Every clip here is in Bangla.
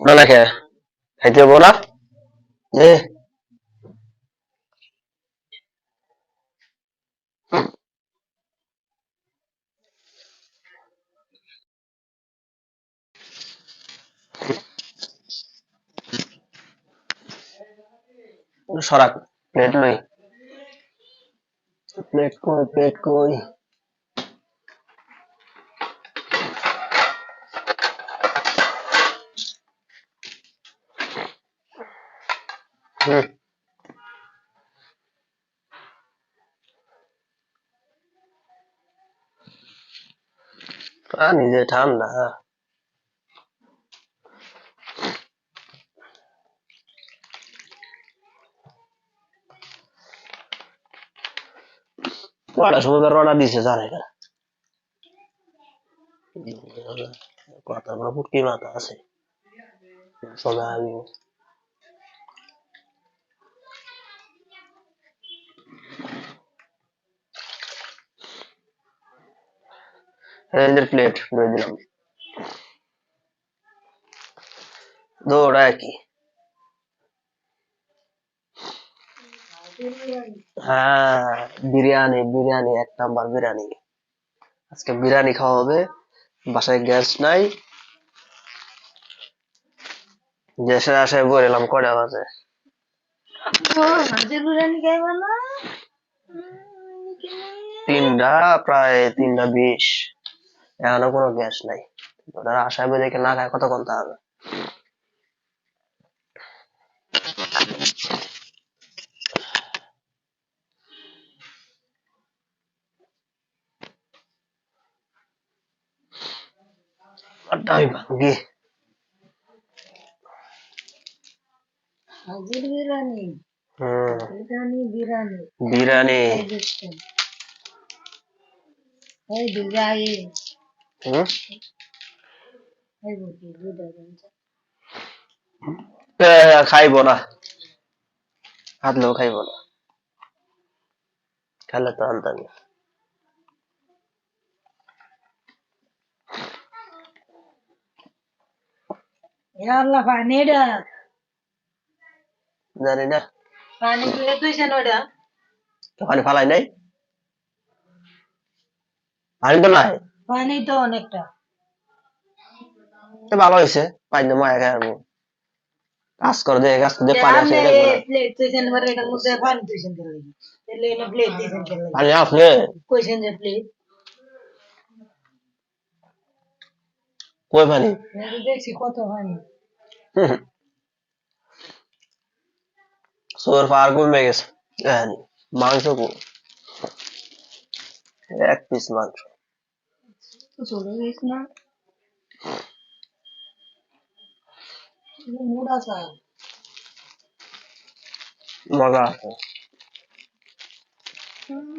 ওটা না খেয়ে খাইতে হব না এ। সরাক প্লেট লই প্লেট কই প্লেট কই পানি যে ঠান্ডা। কটা সময় রওনা দিছে জানে না কথা ফুটকি মাথা আছে। সবাই রেঞ্জের প্লেট ধরে দিলাম। দৌড়া কি হ্যাঁ বিরিয়ানি বিরিয়ানি এক নাম্বার বিরিয়ানি। আজকে বিরিয়ানি খাওয়া হবে। বাসায় গ্যাস নাই। গ্যাসের আশায় বলে এলাম কটা বাজে? তিনটা প্রায় তিনটা বিশ। এখনও কোনো গ্যাস নাই। ওটার আশায় বলে না খায় কতক্ষণ তা হবে আমি ভাঙ্গি হাজির বিরিয়ানি। হম বিরিয়ানি বিরিয়ানি বিরিয়ানি এই দেখছেন এই বিরিয়ানি হম এই বুঝি বুঝা এ, খাইবো না হাতলেও খাইবো না খাইলে তো আনতাম আল্লাহ পানি এটা জানি না পানি দিয়ে তুইছেন ওটা ওখানে ফালাই নাই পানি তো নাই পানি তো অনেকটা। তো ভালো হয়েছে কাজ করে দে কাজ করে পানি। প্লেট তুইছেন পানি তুইছেন কেন লাগি তাহলে এনে প্লেট পানি আসলে কইছেন যে প্লেট কই পানি? দেখছি কত পানি। সোর পার কমে গেছে। মাংস এক পিস মাংস। তো চলে গেছ না মুড আছে মজা আছে হুম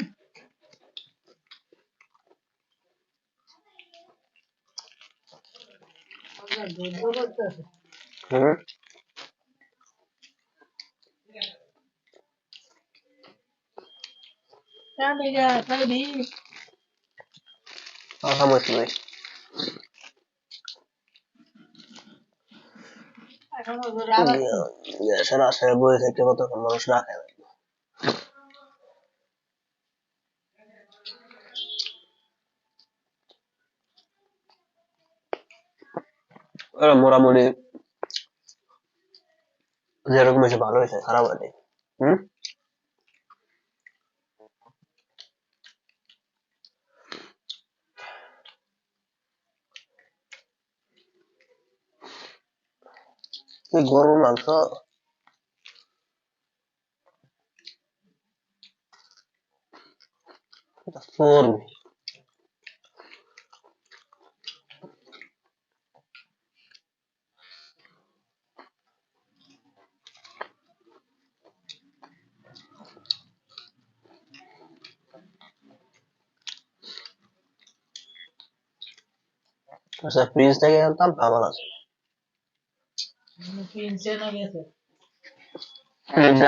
আলহামদুলিল্লাহ গ্যাসের আশায় বই থেকে কতক্ষণ মানুষ না ওরা মোটামুটি যেরকম হয়েছে ভালো হয়েছে খারাপ হয়নি। হুম? কি গরুর মাংস চর্বি আচ্ছা ফ্রিজ থেকে আনতাম ভালো আছে পিনছে না গেছে ফ্রিজ